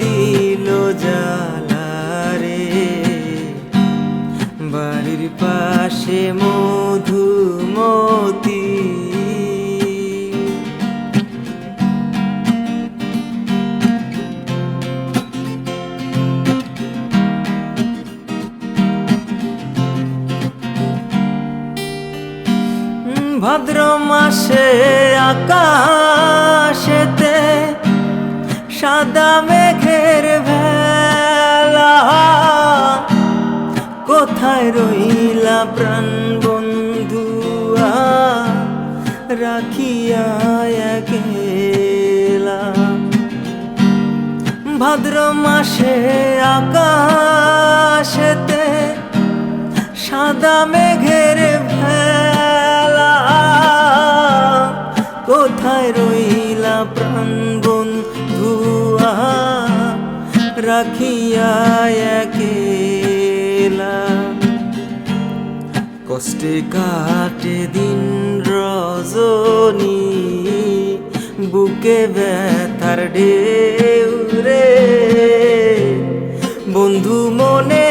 দিল জালারে বাড়ির পাশে মধুমতি। ভাদ্র মাসে আকাশেতে রইলা প্রাণ বন্ধুয়া রাখিয়া ভাদ্র মাসে আকাশেতে সাদা মেঘের ভেলা। কোথায় রইলা প্রাণ বন্ধুয়া রাখিয়া একেলা? কষ্টে কাটে দিন রজনী, বুকে ব্যথার ঢেউ রে। বন্ধু মনে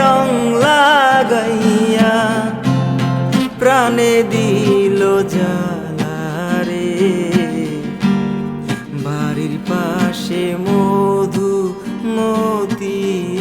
রং লাগাইয়া প্রাণে দিল জালারে বাড়ির পাশে মধু মতি